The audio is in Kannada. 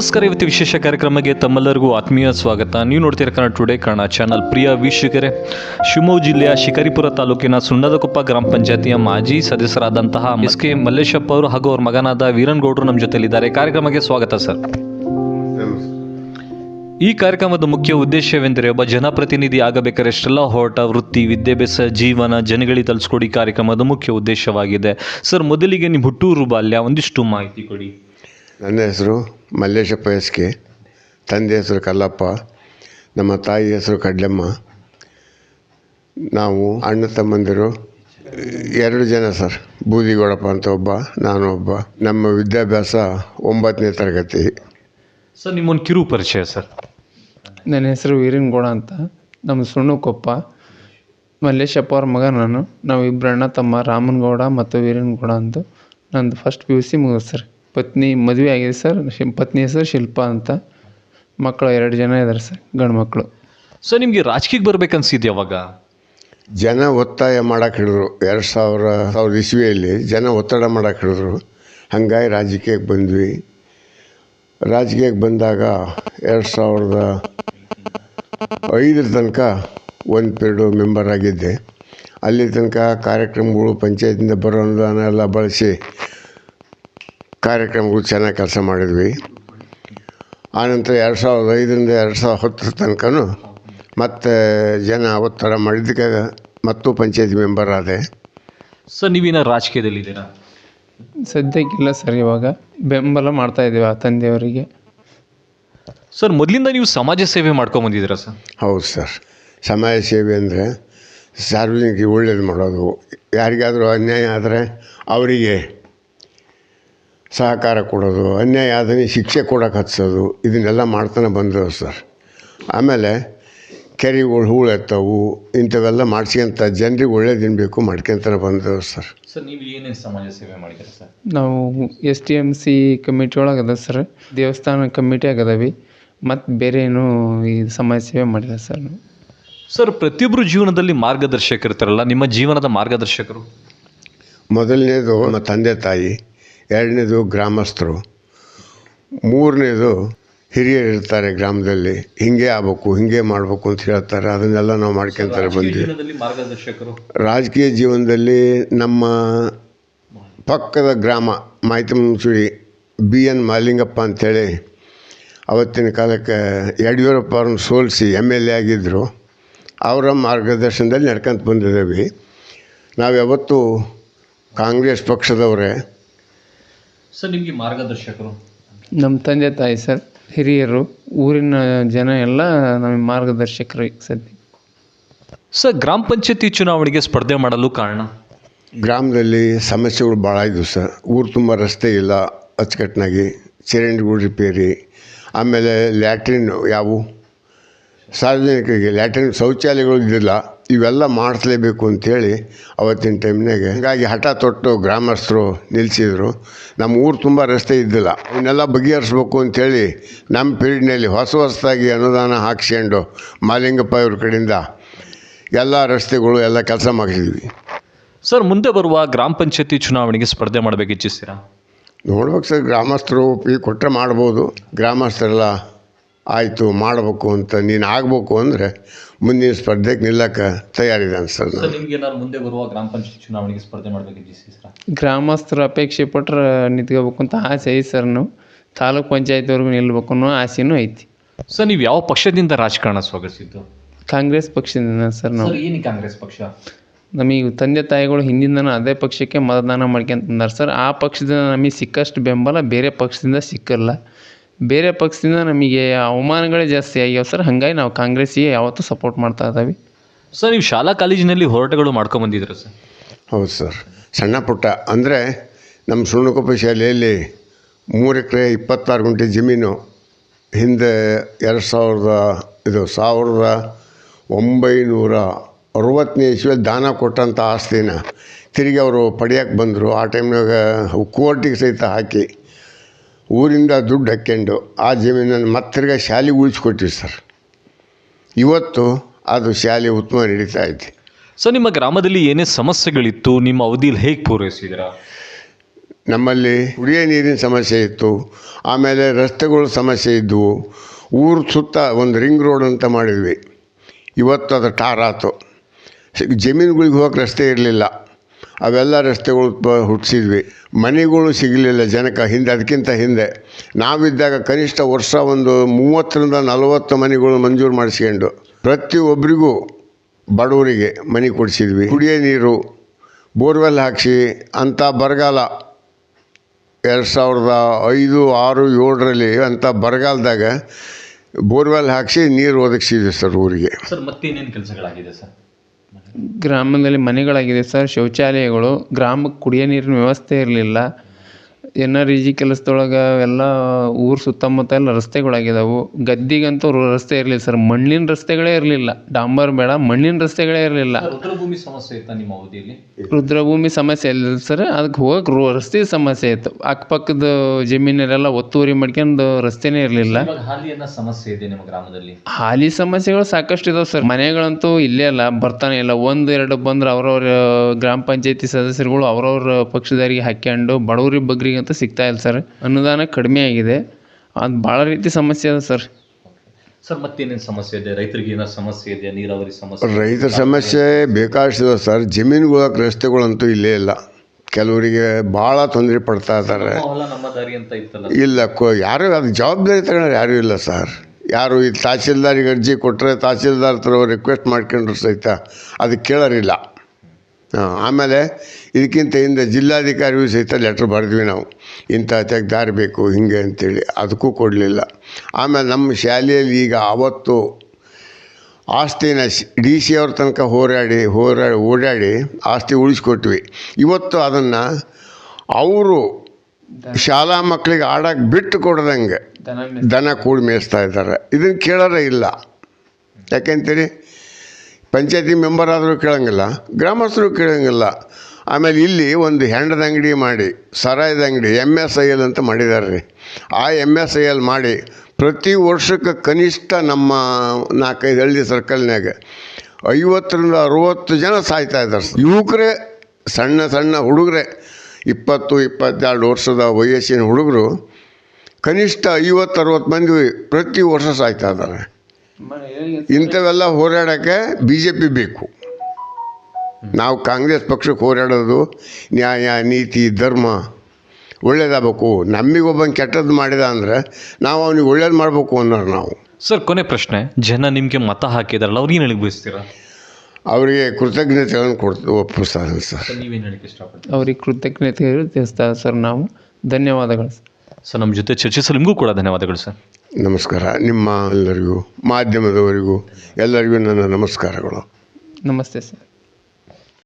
ನಮಸ್ಕಾರ, ಇವತ್ತು ವಿಶೇಷ ಕಾರ್ಯಕ್ರಮಕ್ಕೆ ತಮ್ಮೆಲ್ಲರಿಗೂ ಆತ್ಮೀಯ ಸ್ವಾಗತ. ನೀವು ನೋಡ್ತೀರ ಕನ್ನಡ ಟುಡೇ ಕನ್ನಡ ಚಾನಲ್ ಪ್ರಿಯ ವೀಕ್ಷಕರೇ, ಶಿವಮೊಗ್ಗ ಜಿಲ್ಲೆಯ ಶಿಕಾರಿಪುರ ತಾಲೂಕಿನ ಸುಣ್ಣದಕೊಪ್ಪ ಗ್ರಾಮ ಪಂಚಾಯತಿಯ ಮಾಜಿ ಸದಸ್ಯರಾದಂತಹ ಎಸ್ ಕೆ ಮಲ್ಲೇಶಪ್ಪ ಅವರು ಹಾಗೂ ಅವರ ಮಗನಾದ ವೀರನ್ ಗೌಡ್ರು ನಮ್ಮ ಜೊತೆಯಲ್ಲಿದ್ದಾರೆ. ಕಾರ್ಯಕ್ರಮಕ್ಕೆ ಸ್ವಾಗತ, ಸರ್. ಈ ಕಾರ್ಯಕ್ರಮದ ಮುಖ್ಯ ಉದ್ದೇಶವೆಂದರೆ ಒಬ್ಬ ಜನಪ್ರತಿನಿಧಿ ಆಗಬೇಕಾದ್ರೆ ಎಷ್ಟೆಲ್ಲ ಹೋರಾಟ, ವೃತ್ತಿ, ವಿದ್ಯಾಭ್ಯಾಸ, ಜೀವನ, ಜನಗಳಿಗೆ ತಲುಸ್ಕೊಡಿ ಕಾರ್ಯಕ್ರಮದ ಮುಖ್ಯ ಉದ್ದೇಶವಾಗಿದೆ. ಸರ್, ಮೊದಲಿಗೆ ನಿಮ್ಮ ಹುಟ್ಟೂರು ಬಾಲ್ಯ ಒಂದಿಷ್ಟು ಮಾಹಿತಿ ಕೊಡಿ. ನನ್ನ ಹೆಸರು ಮಲ್ಲೇಶಪ್ಪ ಎಸ್ ಕೆ. ತಂದೆ ಹೆಸರು ಕಲ್ಲಪ್ಪ. ನಮ್ಮ ತಾಯಿ ಹೆಸರು ಕಡ್ಲೆಮ್ಮ. ನಾವು ಅಣ್ಣ ತಮ್ಮಂದಿರು ಎರಡು ಜನ ಸರ್. ಬೂದಿಗೌಡಪ್ಪ ಅಂತ ಒಬ್ಬ ನಾನು ಒಬ್ಬ. ನಮ್ಮ ವಿದ್ಯಾಭ್ಯಾಸ ಒಂಬತ್ತನೇ ತರಗತಿ. ಸರ್ ನಿಮ್ಮೊಂದು ಕಿರು ಪರಿಚಯ ಸರ್. ನನ್ನ ಹೆಸರು ವೀರನ್ಗೌಡ ಅಂತ. ನಮ್ಮ ಸುಣ್ಣಕೊಪ್ಪ ಮಲ್ಲೇಶಪ್ಪ ಅವ್ರ ಮಗ ನಾನು. ನಾವು ಇಬ್ಬರು ಅಣ್ಣ ತಮ್ಮ ರಾಮನ್ಗೌಡ ಮತ್ತು ವೀರನ್ಗೌಡ ಅಂತ. ನಂದು ಫಸ್ಟ್ ಪಿ ಯು ಸಿ ಮುಗಿದು ಸರ್. ಪತ್ನಿ ಮದುವೆ ಆಗಿದೆ ಸರ್. ಪತ್ನಿ ಹೆಸರು ಶಿಲ್ಪ ಅಂತ. ಮಕ್ಕಳು ಎರಡು ಜನ ಇದ್ದಾರೆ ಸರ್ ಗಂಡು ಮಕ್ಕಳು. ಸರ್ ನಿಮಗೆ ರಾಜಕೀಯಕ್ಕೆ ಬರ್ಬೇಕನ್ಸಿದ್ಯ ಯಾವಾಗ ಜನ ಒತ್ತಾಯ ಮಾಡಕ್ಕೆ ಹಿಡಿದ್ರು ಎರಡು ಸಾವಿರ ಸಾವಿರದ ಇಸ್ವಿಯಲ್ಲಿ ಜನ ಒತ್ತಡ ಮಾಡಕ್ಕೆ ಹಿಡಿದ್ರು ಹಾಗಾಗಿ ರಾಜಕೀಯಕ್ಕೆ ಬಂದ್ವಿ. ರಾಜಕೀಯಕ್ಕೆ ಬಂದಾಗ ಎರಡು ಸಾವಿರದ ಐದರ ತನಕ ಒಂದು ಪೀರಿಯಡು ಮೆಂಬರ್ ಆಗಿದ್ದೆ. ಅಲ್ಲಿ ತನಕ ಕಾರ್ಯಕ್ರಮಗಳು ಪಂಚಾಯತಿಂದ ಬರೋ ಅನುದಾನ ಎಲ್ಲ ಬಳಸಿ ಕಾರ್ಯಕ್ರಮಗಳು ಚೆನ್ನಾಗಿ ಕೆಲಸ ಮಾಡಿದ್ವಿ. ಆನಂತರ ಎರಡು ಸಾವಿರದ ಐದರಿಂದ ಎರಡು ಸಾವಿರದ ಹತ್ತರ ತನಕನೂ ಮತ್ತು ಜನ ಒತ್ತಡ ಮಾಡಿದ್ದಕ್ಕೆ ಮತ್ತು ಪಂಚಾಯತಿ ಮೆಂಬರ್ ಆದೆ. ಸರ್ ನೀವೇನ ರಾಜಕೀಯದಲ್ಲಿದ್ದೀರಾ? ಸದ್ಯಕ್ಕಿಲ್ಲ ಸರ್ ಇವಾಗ. ಬೆಂಬಲ ಮಾಡ್ತಾ ಇದ್ದೀವಿ ಆ ತಂದೆಯವರಿಗೆ. ಸರ್ ಮೊದಲಿಂದ ನೀವು ಸಮಾಜ ಸೇವೆ ಮಾಡ್ಕೊಂಬಂದಿದ್ದೀರಾ ಸರ್? ಹೌದು ಸರ್. ಸಮಾಜ ಸೇವೆ ಅಂದರೆ ಸಾರ್ವಜನಿಕ ಒಳ್ಳೇದು ಮಾಡೋದು. ಯಾರಿಗಾದರೂ ಅನ್ಯಾಯ ಆದರೆ ಅವರಿಗೆ ಸಹಕಾರ ಕೊಡೋದು ಅನ್ಯಾಯ ಆದರೆ ಶಿಕ್ಷೆ ಕೊಡೋಕೆ ಹಚ್ಚೋದು ಇದನ್ನೆಲ್ಲ ಮಾಡ್ತಾನೆ ಬಂದರು ಸರ್. ಆಮೇಲೆ ಕೆರೆಗಳು ಹೂಳು ಎತ್ತವು ಇಂಥವೆಲ್ಲ ಮಾಡ್ಸ್ಕೊಂತ ಜನರಿಗೆ ಒಳ್ಳೇದಿನ ಬೇಕು ಮಾಡ್ಕೊಂತಾನೆ ಬಂದರು ಸರ್. ಸರ್ ನೀವು ಏನೇನು ಸಮಾಜ ಸೇವೆ ಮಾಡಿದ್ರು ಸರ್? ನಾವು S T M C committee ಒಳಗೆ ಅದ ಸರ್. ದೇವಸ್ಥಾನ ಕಮಿಟಿ ಆಗದವಿ ಮತ್ತು ಬೇರೆ ಏನು ಈ ಸಮಾಜ ಸೇವೆ ಮಾಡಿಲ್ಲ ಸರ್ ನಾವು. ಸರ್ ಪ್ರತಿಯೊಬ್ಬರು ಜೀವನದಲ್ಲಿ ಮಾರ್ಗದರ್ಶಕರಿರ್ತಾರಲ್ಲ ನಿಮ್ಮ ಜೀವನದ ಮಾರ್ಗದರ್ಶಕರು? ಮೊದಲನೇದು ನಮ್ಮ ತಂದೆ ತಾಯಿ. ಎರಡನೇದು ಗ್ರಾಮಸ್ಥರು ಮೂರನೇದು ಹಿರಿಯರು ಇರ್ತಾರೆ ಗ್ರಾಮದಲ್ಲಿ ಹಿಂಗೆ ಆಗ್ಬೇಕು ಹಿಂಗೆ ಮಾಡಬೇಕು ಅಂತ ಹೇಳ್ತಾರೆ ಅದನ್ನೆಲ್ಲ ನಾವು ಮಾಡ್ಕೊಂತಾರೆ ಬಂದ್ವಿ ಮಾರ್ಗದರ್ಶಕರು? ರಾಜಕೀಯ ಜೀವನದಲ್ಲಿ ನಮ್ಮ ಪಕ್ಕದ ಗ್ರಾಮ ಮಾಹಿತಿ ಮುಂಚೂರಿ ಬಿ ಎನ್ ಮಾಲಿಂಗಪ್ಪ ಅಂಥೇಳಿ ಅವತ್ತಿನ ಕಾಲಕ್ಕೆ ಯಡಿಯೂರಪ್ಪ ಅವ್ರನ್ನ ಸೋಲಿಸಿ ಎಂ ಎಲ್ ಎ ಆಗಿದ್ದರು ಅವರ ಮಾರ್ಗದರ್ಶನದಲ್ಲಿ ನಡ್ಕೊಂತ ಬಂದಿದ್ದೇವೆ. ನಾವು ಯಾವತ್ತೂ ಕಾಂಗ್ರೆಸ್ ಪಕ್ಷದವರೇ ಸರ್ ನಿಮಗೆ ಮಾರ್ಗದರ್ಶಕರು? ನಮ್ಮ ತಂದೆ ತಾಯಿ ಸರ್ ಹಿರಿಯರು ಊರಿನ ಜನ ಎಲ್ಲ ನಮಗೆ ಮಾರ್ಗದರ್ಶಕರು ಈಗ ಸದ್ಯ. ಸರ್ ಗ್ರಾಮ ಪಂಚಾಯತಿ ಚುನಾವಣೆಗೆ ಸ್ಪರ್ಧೆ ಮಾಡಲು ಕಾರಣ? ಗ್ರಾಮದಲ್ಲಿ ಸಮಸ್ಯೆಗಳು ಭಾಳ ಇದ್ದವು ಸರ್. ಊರು ತುಂಬ ರಸ್ತೆ ಇಲ್ಲ ಅಚ್ಚುಕಟ್ಟಿನಾಗಿ ಚರಂಡಿಗಳು ರಿಪೇರಿ ಆಮೇಲೆ ಲ್ಯಾಟ್ರಿನ್ ಯಾವುವು ಸಾರ್ವಜನಿಕರಿಗೆ ಲ್ಯಾಟ್ರಿನ್ ಶೌಚಾಲಯಗಳು ಇದ್ದಿಲ್ಲ. ಇವೆಲ್ಲ ಮಾಡಿಸ್ಲೇಬೇಕು ಅಂಥೇಳಿ ಅವತ್ತಿನ ಟೈಮ್ನಾಗೆ. ಹಾಗಾಗಿ ಹಠ ತೊಟ್ಟು ಗ್ರಾಮಸ್ಥರು ನಿಲ್ಲಿಸಿದ್ರು ನಮ್ಮ ಊರು ತುಂಬ ರಸ್ತೆ ಇದ್ದಿಲ್ಲ. ಅವನ್ನೆಲ್ಲ ಬಗೆಹರಿಸ್ಬೇಕು ಅಂಥೇಳಿ ನಮ್ಮ ಪೀರಿಯಡ್ನಲ್ಲಿ ಹೊಸ ಹೊಸದಾಗಿ ಅನುದಾನ ಹಾಕ್ಸ್ಕೊಂಡು ಮಾಲಿಂಗಪ್ಪ ಇವ್ರ ಕಡೆಯಿಂದ ಎಲ್ಲ ರಸ್ತೆಗಳು ಎಲ್ಲ ಕೆಲಸ ಮಾಡಿಸಿದ್ವಿ. ಸರ್ ಮುಂದೆ ಬರುವ ಗ್ರಾಮ ಪಂಚಾಯತಿ ಚುನಾವಣೆಗೆ ಸ್ಪರ್ಧೆ ಮಾಡಬೇಕು ಇಚ್ಛಿಸ್ತೀರಾ ನೋಡ್ಬೇಕು ಸರ್ ಗ್ರಾಮಸ್ಥರು ಒಪ್ಪಿಗೆ ಕೊಟ್ಟರೆ ಮಾಡ್ಬೋದು. ಗ್ರಾಮಸ್ಥರೆಲ್ಲ ಆಯಿತು ಮಾಡಬೇಕು ಅಂತ ನೀನು ಆಗಬೇಕು ಅಂದರೆ ಮುಂದಿನ ಸ್ಪರ್ಧೆಗೆ ನಿಲ್ಲಕ್ಕೆ ತಯಾರಿದೆ ಸರ್ ನಾನು. ಸರ್ ನಿಮ್ಗೆ ಏನಾದ್ರು ಮುಂದೆ ಬರುವ ಗ್ರಾಮ ಪಂಚಾಯತ್ ಚುನಾವಣೆಗೆ ಸ್ಪರ್ಧೆ ಮಾಡಬೇಕು ಗ್ರಾಮಸ್ಥರು ಅಪೇಕ್ಷೆ ಪಟ್ರೆ ನಿಂತ್ಕೋಬೇಕು ಅಂತ ಆಸೆ ಐತಿ ಸರ್ ನಾವು. ತಾಲೂಕ್ ಪಂಚಾಯತ್ವರೆಗೂ ನಿಲ್ಬೇಕು ಅನ್ನೋ ಆಸೆನೂ ಐತಿ. ಸರ್ ನೀವು ಯಾವ ಪಕ್ಷದಿಂದ ರಾಜಕಾರಣ ಸ್ವಾಗತಿಸಿದ್ದು? ಕಾಂಗ್ರೆಸ್ ಪಕ್ಷದಿಂದ ಸರ್ ನಾವು. ಸರ್ ಏನು ಕಾಂಗ್ರೆಸ್ ಪಕ್ಷ? ನಮಗೆ ತಂದೆ ತಾಯಿಗಳು ಹಿಂದಿಂದನೂ ಅದೇ ಪಕ್ಷಕ್ಕೆ ಮತದಾನ ಮಾಡ್ಕೊಂತಂದಾರೆ ಸರ್. ಆ ಪಕ್ಷದಿಂದ ನಮಗೆ ಸಿಕ್ಕಷ್ಟು ಬೆಂಬಲ ಬೇರೆ ಪಕ್ಷದಿಂದ ಸಿಕ್ಕಲ್ಲ. ಬೇರೆ ಪಕ್ಷದಿಂದ ನಮಗೆ ಅವಮಾನಗಳೇ ಜಾಸ್ತಿ ಆಗ್ಯಾವ ಸರ್. ಹಾಗಾಗಿ ನಾವು ಕಾಂಗ್ರೆಸ್ಗೆ ಯಾವತ್ತೂ ಸಪೋರ್ಟ್ ಮಾಡ್ತಾ ಇದ್ದೀವಿ ಸರ್ ನೀವು ಶಾಲಾ ಕಾಲೇಜಿನಲ್ಲಿ ಹೋರಾಟಗಳು ಮಾಡ್ಕೊಂಬಂದಿದ್ದೀರಾ ಸರ್? ಹೌದು ಸರ್. ಸಣ್ಣ ಪುಟ್ಟ ಅಂದರೆ ನಮ್ಮ ಸುಣ್ಣಕೊಪ್ಪ ಶಾಲೆಯಲ್ಲಿ ಮೂರು ಎಕರೆ ಇಪ್ಪತ್ತಾರು ಗುಂಟೆ ಜಮೀನು ಹಿಂದೆ ಎರಡು ಸಾವಿರದ ಇದು ಸಾವಿರದ ಒಂಬೈನೂರ ಅರವತ್ತನೇ ಇಸ್ವಿಯಲ್ಲಿ ದಾನ ಕೊಟ್ಟಂಥ ಆಸ್ತಿನ ತಿರುಗಿ ಅವರು ಪಡೆಯೋಕ್ಕೆ ಬಂದರು. ಆ ಟೈಮ್ನಾಗ ಕೋರ್ಟಿಗೆ ಸಹಿತ ಹಾಕಿ ಊರಿಂದ ದುಡ್ಡು ಹಾಕ್ಕೊಂಡು ಆ ಜಮೀನನ್ನು ಮತ್ತಿರ್ಗ ತಿರ್ಗಾ ಶಾಲೆಗೆ ಉಳಿಸ್ಕೊಟ್ಟಿವಿ ಸರ್. ಇವತ್ತು ಅದು ಶಾಲೆ ಉತ್ತಮ ನಡೀತಾ ಐತಿ ಸರ್ ನಿಮ್ಮ ಗ್ರಾಮದಲ್ಲಿ ಏನೇ ಸಮಸ್ಯೆಗಳಿತ್ತು ನಿಮ್ಮ ಅವಧಿಯಲ್ಲಿ ಹೇಗೆ ಪೂರೈಸಿದ್ರ? ನಮ್ಮಲ್ಲಿ ಕುಡಿಯೋ ನೀರಿನ ಸಮಸ್ಯೆ ಇತ್ತು ಆಮೇಲೆ ರಸ್ತೆಗಳ ಸಮಸ್ಯೆ ಇದ್ದವು ಊರ ಸುತ್ತ ಒಂದು ರಿಂಗ್ ರೋಡ್ ಅಂತ ಮಾಡಿದ್ವಿ. ಇವತ್ತು ಅದು ಟಾರ್ ಆತು. ಜಮೀನುಗಳಿಗೆ ಹೋಗಕ್ಕೆ ರಸ್ತೆ ಇರಲಿಲ್ಲ. ಅವೆಲ್ಲ ರಸ್ತೆಗಳು ಹುಟ್ಟಿಸಿದ್ವಿ. ಮನೆಗಳು ಸಿಗಲಿಲ್ಲ ಜನಕ್ಕೆ ಹಿಂದೆ, ಅದಕ್ಕಿಂತ ಹಿಂದೆ. ನಾವಿದ್ದಾಗ ಕನಿಷ್ಠ ವರ್ಷ ಒಂದು ಮೂವತ್ತರಿಂದ ನಲವತ್ತು ಮನೆಗಳು ಮಂಜೂರು ಮಾಡಿಸ್ಕೊಂಡು ಪ್ರತಿಯೊಬ್ಬರಿಗೂ ಬಡವರಿಗೆ ಮನೆ ಕೊಡಿಸಿದ್ವಿ. ಕುಡಿಯೋ ನೀರು, ಬೋರ್ವೆಲ್ ಹಾಕಿಸಿ, ಅಂಥ ಬರಗಾಲ ಎರಡು ಸಾವಿರದ ಐದು, ಆರು, ಏಳರಲ್ಲಿ ಅಂಥ ಬರಗಾಲದಾಗ ಬೋರ್ವೆಲ್ ಹಾಕಿಸಿ ನೀರು ಒದಗಿಸಿದ್ವಿ ಸರ್ ಊರಿಗೆ. ಸರ್ ಮತ್ತೇನೇನು ಕೆಲಸಗಳಾಗಿದೆ ಸರ್? ಗ್ರಾಮದಲ್ಲಿ ಮನೆಗಳಾಗಿದೆ ಸರ್. ಶೌಚಾಲಯಗಳು ಗ್ರಾಮಕ್ಕೆ ಕುಡಿಯೋ ನೀರಿನ ವ್ಯವಸ್ಥೆ ಇರಲಿಲ್ಲ. ಎನ್ ಆರ್ ಇ ಜಿ ಕೆಲಸದೊಳಗೆ ಎಲ್ಲ ಊರು ಸುತ್ತಮುತ್ತ ಎಲ್ಲ ರಸ್ತೆಗಳಾಗಿದ್ದಾವೆ ಗದ್ದಿಗಂತೂ ರಸ್ತೆ ಇರಲಿಲ್ಲ ಸರ್. ಮಣ್ಣಿನ ರಸ್ತೆಗಳೇ ಇರಲಿಲ್ಲ. ಡಾಂಬರ್ ಬೇಡ ಮಣ್ಣಿನ ರಸ್ತೆಗಳೇ ಇರಲಿಲ್ಲ. ರುದ್ರಭೂಮಿ ಸಮಸ್ಯೆ ಇತ್ತಾ ನಿಮ್ಮ ಅವಧಿಯಲ್ಲಿ? ರುದ್ರಭೂಮಿ ಸಮಸ್ಯೆ ಇಲ್ಲ ಸರ್. ಅದಕ್ಕೆ ಹೋಗಕ್ಕೆ ರೋ ರಸ್ತೆ ಸಮಸ್ಯೆ ಇತ್ತು. ಅಕ್ಕಪಕ್ಕದ ಜಮೀನಲ್ಲೆಲ್ಲ ಒತ್ತುವರಿ ಮಾಡ್ಕೊಂಡು ರಸ್ತೆನೇ ಇರಲಿಲ್ಲ. ಹಾಲಿಯನ್ನ ಸಮಸ್ಯೆ ಇದೆ ನಿಮ್ಮ ಗ್ರಾಮದಲ್ಲಿ? ಹಾಲಿ ಸಮಸ್ಯೆಗಳು ಸಾಕಷ್ಟು ಇದಾವೆ ಸರ್. ಮನೆಗಳಂತೂ ಇಲ್ಲೇ ಅಲ್ಲ ಬರ್ತಾನೆ ಇಲ್ಲ. ಒಂದು ಎರಡು ಬಂದ್ರೆ ಅವ್ರವ್ರ ಗ್ರಾಮ ಪಂಚಾಯತಿ ಸದಸ್ಯರುಗಳು ಅವ್ರವ್ರ ಪಕ್ಷದಾರಿಗೆ ಹಾಕ್ಯಂಡು ಬಡವರಿ ಬಗ್ಗರಿಗೆ ಅಂತ ಸಿಗ್ತಾ ಇಲ್ಲ ಸರ್. ಅನುದಾನ ಕಡಿಮೆ ಆಗಿದೆ. ಅದು ಭಾಳ ರೀತಿ ಸಮಸ್ಯೆ ಅದ ಸರ್. ಸರ್ ಮತ್ತೇನೇನು ಸಮಸ್ಯೆ ಇದೆ? ರೈತರಿಗೆ ಏನಾದ್ರು ಸಮಸ್ಯೆ ಇದೆ ನೀರಾವರಿ ಸಮಸ್ಯೆ ರೈತರ ಸಮಸ್ಯೆ ಬೇಕಾಷ್ಟಿದೆ ಸರ್. ಜಮೀನುಗಳಕ್ಕೆ ರಸ್ತೆಗಳಂತೂ ಇಲ್ಲೇ ಇಲ್ಲ. ಕೆಲವರಿಗೆ ಭಾಳ ತೊಂದರೆ ಪಡ್ತಾ ಇದ್ದಾರೆ. ನಮ್ಮ ಹೊಲ ನಮ್ಮ ದಾರಿ ಅಂತ ಇತ್ತಲ್ಲ ಇಲ್ಲ ಕೊ ಯಾರು ಅದು ಜವಾಬ್ದಾರಿ ತಗೊಳ್ಳೋರು ಯಾರೂ ಇಲ್ಲ ಸರ್. ಯಾರು ಈ ತಹಸೀಲ್ದಾರಿಗೆ ಅರ್ಜಿ ಕೊಟ್ಟರೆ ತಹಸೀಲ್ದಾರ್ ಹತ್ರ ರಿಕ್ವೆಸ್ಟ್ ಮಾಡ್ಕೊಂಡ್ರು ಸಹಿತ. ಅದು ಕೇಳೋರಿಲ್ಲ. ಆಮೇಲೆ ಇದಕ್ಕಿಂತ ಹಿಂದೆ ಜಿಲ್ಲಾಧಿಕಾರಿಗೂ ಸಹಿತ ಲೆಟ್ರ್ ಬರೆದ್ವಿ ನಾವು. ಇಂಥ ತೆಗ್ ದಾರಿ ಬೇಕು ಹಿಂಗೆ ಅಂತೇಳಿ. ಅದಕ್ಕೂ ಕೊಡಲಿಲ್ಲ. ಆಮೇಲೆ ನಮ್ಮ ಶಾಲೆಯಲ್ಲಿ ಈಗ ಆವತ್ತು ಆಸ್ತಿನ ಡಿ ಸಿ ಅವ್ರ ತನಕ ಹೋರಾಡಿ ಹೋರಾಡಿ ಓಡಾಡಿ ಆಸ್ತಿ ಉಳಿಸ್ಕೊಟ್ವಿ. ಇವತ್ತು ಅದನ್ನು ಅವರು ಶಾಲಾ ಮಕ್ಕಳಿಗೆ ಆಡೋಕ್ಕೆ ಬಿಟ್ಟು ಕೊಡ್ದಂಗೆ ದನ ಕೂಡಿ ಮೇಯಿಸ್ತಾ ಇದ್ದಾರೆ. ಇದನ್ನು ಕೇಳೋರೇ ಇಲ್ಲ. ಯಾಕೆಂತೀರಿ ಪಂಚಾಯತಿ ಮೆಂಬರ್ ಆದರೂ ಕೇಳೋಂಗಿಲ್ಲ, ಗ್ರಾಮಸ್ಥರು ಕೇಳೋಂಗಿಲ್ಲ. ಆಮೇಲೆ ಇಲ್ಲಿ ಒಂದು ಹೆಂಡದ ಅಂಗಡಿ ಮಾಡಿ, ಸರಾಯದ ಅಂಗಡಿ ಎಂ ಎಸ್ ಐ ಎಲ್ ಅಂತ ಮಾಡಿದ್ದಾರೆ ರೀ. ಆ ಎಂ ಎಸ್ ಐ ಎಲ್ ಮಾಡಿ ಪ್ರತಿ ವರ್ಷಕ್ಕೆ ಕನಿಷ್ಠ ನಮ್ಮ ನಾಲ್ಕೈದು ಹಳ್ಳಿ ಸರ್ಕಲ್ನಾಗ ಐವತ್ತರಿಂದ ಅರುವತ್ತು ಜನ ಸಾಯ್ತಾ ಇದ್ದಾರೆ ಯುವಕರೇ, ಸಣ್ಣ ಸಣ್ಣ ಹುಡುಗರೇ, ಇಪ್ಪತ್ತು, ಇಪ್ಪತ್ತೆರಡು ವರ್ಷದ ವಯಸ್ಸಿನ ಹುಡುಗರು ಕನಿಷ್ಠ ಐವತ್ತು, ಅರುವತ್ತು ಮಂದಿ ಪ್ರತಿ ವರ್ಷ ಸಾಯ್ತಾ ಇದ್ದಾರೆ. ಇಂಥವೆಲ್ಲ ಹೋರಾಡೋಕ್ಕೆ ಬಿ ಜೆ ಪಿ ಬೇಕು. ನಾವು ಕಾಂಗ್ರೆಸ್ ಪಕ್ಷಕ್ಕೆ ಹೋರಾಡೋದು ನ್ಯಾಯ ನೀತಿ ಧರ್ಮ ಒಳ್ಳೇದಾಗಬೇಕು. ನಮಗೊಬ್ಬನ ಕೆಟ್ಟದ್ದು ಮಾಡಿದ ಅಂದರೆ ನಾವು ಅವನಿಗೆ ಒಳ್ಳೇದು ಮಾಡಬೇಕು ಅನ್ನೋರು ನಾವು. ಸರ್ ಕೊನೆ ಪ್ರಶ್ನೆ. ಜನ ನಿಮಗೆ ಮತ ಹಾಕಿದಾರಲ್ಲ ಅವ್ರಿಗೆ ಏನು ಹೇಳಿ ಬಯಸ್ತೀರಾ? ಅವರಿಗೆ ಕೃತಜ್ಞತೆಗಳನ್ನು ಕೊಡ್ತು ಒಪ್ಪಿಸ್ತಾರೆ ಸರ್ ಸರ್. ನೀವೇನು ಹೇಳಿಕ್ಕೆ ಇಷ್ಟಪಡ್ತೀರಾ? ಅವ್ರಿಗೆ ಕೃತಜ್ಞತೆ ತಿಳಿಸ್ತಾರೆ ಸರ್ ನಾವು. ಧನ್ಯವಾದಗಳು ಸರ್. ಸರ್ ನಮ್ಮ ಜೊತೆ ಚರ್ಚಿಸಲು ನಿಮಗೂ ಕೂಡ ಧನ್ಯವಾದಗಳು ಸರ್. ನಮಸ್ಕಾರ. ನಿಮ್ಮ ಎಲ್ಲರಿಗೂ ಮಾಧ್ಯಮದವರಿಗೂ ಎಲ್ಲರಿಗೂ ನನ್ನ ನಮಸ್ಕಾರಗಳು. ನಮಸ್ತೆ ಸರ್.